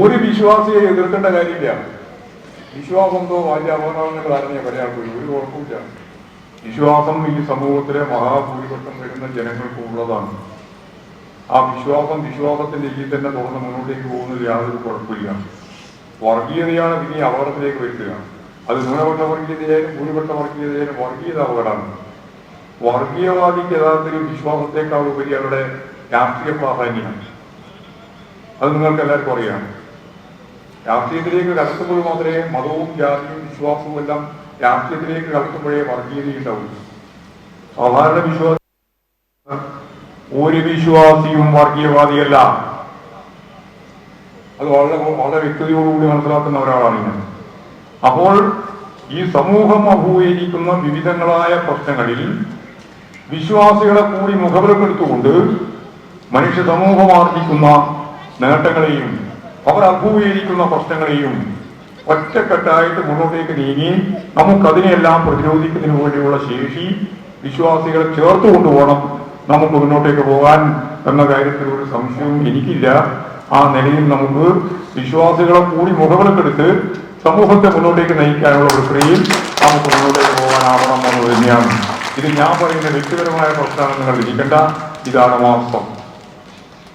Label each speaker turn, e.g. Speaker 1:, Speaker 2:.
Speaker 1: ഒരു വിശ്വാസിയെ എതിർക്കേണ്ട കാര്യമില്ല. വിശ്വാസം എന്തോ വലിയ അറിഞ്ഞ ആൾക്കും ഒരു കുഴപ്പമില്ല. വിശ്വാസം ഈ സമൂഹത്തിലെ മഹാഭൂരിപക്ഷം വരുന്ന ജനങ്ങൾക്ക് ഉള്ളതാണ്. ആ വിശ്വാസം വിശ്വാസത്തിന്റെ ഈ തന്നെ തുറന്ന് മുന്നോട്ടേക്ക് പോകുന്നതിൽ യാതൊരു കുഴപ്പമില്ല. വർഗീയതയാണ് പിന്നെ അപകടത്തിലേക്ക് വരുത്തുക. അത് ന്യൂനപക്ഷ വർഗീയതയായാലും ഭൂരിപക്ഷ വർഗീയതയായാലും വർഗീയത അപകടമാണ്. വർഗീയവാദിക്ക് യഥാർത്ഥത്തിൽ വിശ്വാസത്തെക്കാൾ ഉപരി അവരുടെ രാഷ്ട്രീയ പ്രാധാന്യമാണ്. അത് നിങ്ങൾക്ക് എല്ലാവർക്കും അറിയാം. രാഷ്ട്രീയത്തിലേക്ക് കടത്തുമ്പോൾ മാത്രമേ മതവും ജാതിയും വിശ്വാസവും എല്ലാം രാഷ്ട്രീയത്തിലേക്ക് കടത്തുമ്പോഴേ വർഗീയത ഉണ്ടാവും സാധാരണ വിശ്വാസ ഒരു വിശ്വാസിയും വർഗീയവാദിയല്ല. അത് വളരെ വളരെ വ്യക്തതയോടുകൂടി മനസ്സിലാക്കുന്ന ഒരാളാണ് ഞാൻ. അപ്പോൾ ഈ സമൂഹം അഭിമുഖീകരിക്കുന്ന വിവിധങ്ങളായ പ്രശ്നങ്ങളിൽ വിശ്വാസികളെ കൂടി മുഖവിലക്കെടുത്തുകൊണ്ട് മനുഷ്യ സമൂഹം ആർജിക്കുന്ന നേട്ടങ്ങളെയും അവർ അഭിമുഖീകരിക്കുന്ന പ്രശ്നങ്ങളെയും ഒറ്റക്കെട്ടായിട്ട് മുന്നോട്ടേക്ക് നീങ്ങി നമുക്കതിനെയെല്ലാം പ്രതിരോധിക്കുന്നതിന് വേണ്ടിയുള്ള ശേഷി വിശ്വാസികളെ ചേർത്ത് കൊണ്ടുപോകണം. നമുക്ക് മുന്നോട്ടേക്ക് പോകാൻ എന്ന കാര്യത്തിൽ ഒരു സംശയവും എനിക്കില്ല. ആ നിലയിൽ നമുക്ക് വിശ്വാസികളെ കൂടി മുഖവിലക്കെടുത്ത് സമൂഹത്തെ മുന്നോട്ടേക്ക് നയിക്കാനുള്ള പ്രക്രിയയിൽ നമുക്ക് മുന്നോട്ടേക്ക് പോകാനാവണം എന്ന് തന്നെയാണ്. ഇത് ഞാൻ പറയുന്ന വ്യക്തിപരമായ പ്രശ്നമാണ് നിങ്ങൾ ഇരിക്കേണ്ട ഇതാണ് വാസ്തവം.